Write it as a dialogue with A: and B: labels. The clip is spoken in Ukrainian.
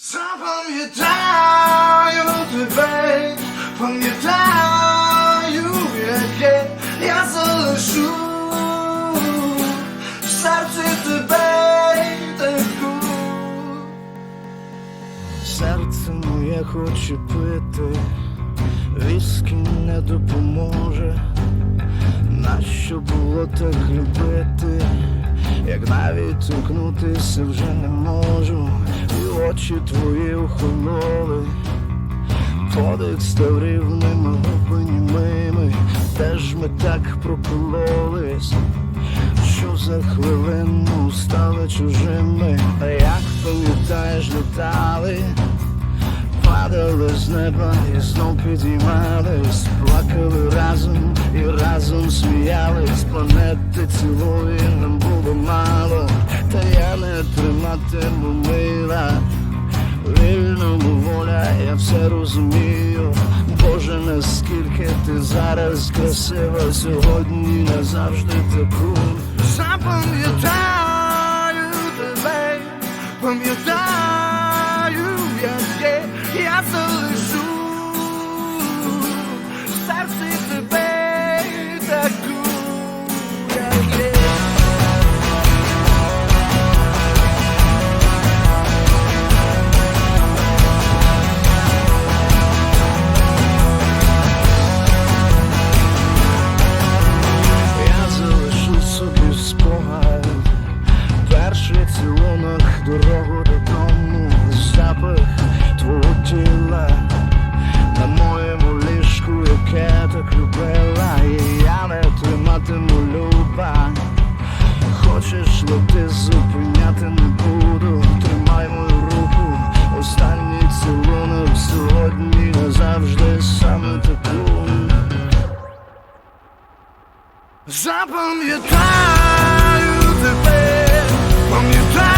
A: Запам'ятаю тебе, пам'ятаю, яке я залишу в серці тебе таку. Серце моє хоче пити, віскі не допоможе. Нащо було так любити, як навіть торкнутися вже не можу, і очі твої охололи, подих став рівними, губинімими, теж ми так прокололись, що за хвилину стали чужими, а як пам'ятаєш, літали. Падали з неба і знов підіймались, плакали разом і разом сміялись, планети цілої нам було мало, та я не триматиму мила, вільному воля, я все розумію. Боже, наскільки ти зараз красива, сьогодні назавжди таку. Запам'ятаю тебе, пам'ятаю, матиму люба. Хочеш, лети зупиняти не буду. Тримай мою руку, останній цілунок сьогодні назавжди саме таку. Запам'ятаю тебе, пам'ятаю.